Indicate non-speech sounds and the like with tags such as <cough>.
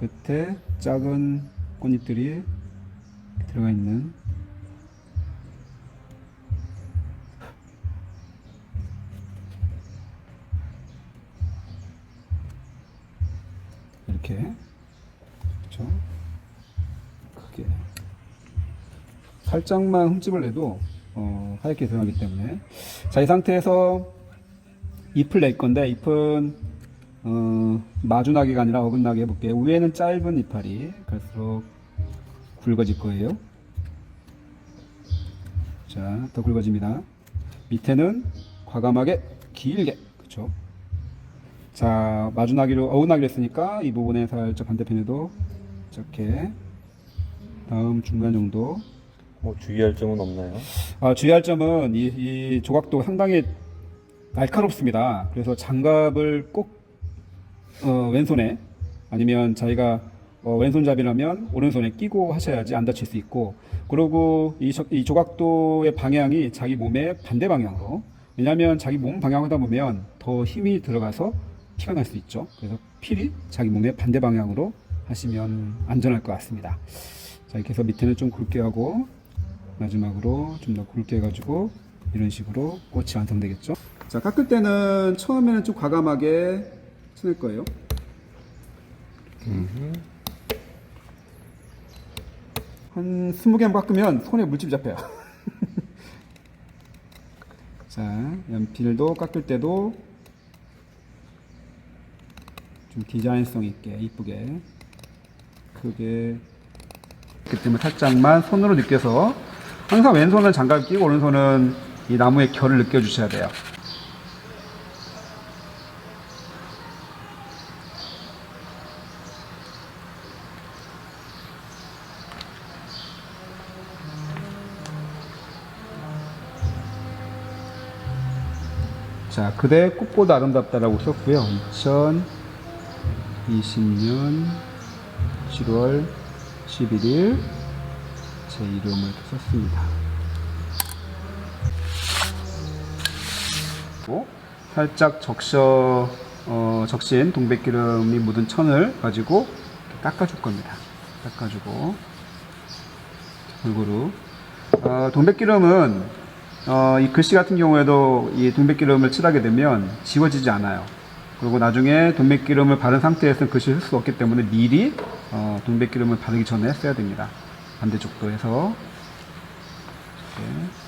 끝에 작은 꽃잎들이 들어가 있는 이렇게 그렇죠? 크게 살짝만 흠집을 내도 어, 하얗게 드러나기 때문에 자 이 상태에서 잎을 낼 건데 잎은 어, 마주나기가 아니라 어긋나게 해볼게요 위에는 짧은 이파리. 갈수록 굵어질 거예요. 자 더 굵어집니다. 밑에는 과감하게 길게. 그쵸? 자 마주나기로 어긋나기로 했으니까 이 부분에 살짝 반대편에도 이렇게 다음 중간 정도. 뭐 주의할 점은 없나요? 아, 주의할 점은 이, 이 조각도 상당히 날카롭습니다. 그래서 장갑을 꼭 어, 왼손에 아니면 자기가 어, 왼손잡이라면 오른손에 끼고 하셔야지 안 다칠 수 있고 그리고 이, 저- 이 조각도의 방향이 자기 몸의 반대 방향으로 왜냐하면 자기 몸 방향 하다 보면 더 힘이 들어가서 피가 날 수 있죠. 그래서 필히 자기 몸의 반대 방향으로 하시면 안전할 것 같습니다. 자 이렇게 해서 밑에는 좀 굵게 하고 마지막으로 좀 더 굵게 해가지고 이런 식으로 꽃이 완성되겠죠. 자 깎을 때는 처음에는 좀 과감하게 쳐낼 거예요. 한 20개만 깎으면 손에 물집 잡혀요. <laughs> 자, 연필도 깎을 때도 좀 디자인성 있게 이쁘게 크게 그렇기 때문에 살짝만 손으로 느껴서 항상 왼손은 장갑 끼고 오른손은 이 나무의 결을 느껴주셔야 돼요. 자, 그대 꽃보다 아름답다라고 썼고요. 2020년 7월 11일 제 이름을 썼습니다. 살짝 적셔 어, 적신 동백기름이 묻은 천을 가지고 닦아줄 겁니다. 닦아주고 골고루 어, 동백기름은 어, 이 글씨 같은 경우에도 이 동백기름을 칠하게 되면 지워지지 않아요. 그리고 나중에 동백기름을 바른 상태에서는 글씨를 쓸 수 없기 때문에 미리 어, 동백기름을 바르기 전에 써야 됩니다. 반대쪽도 해서 이렇게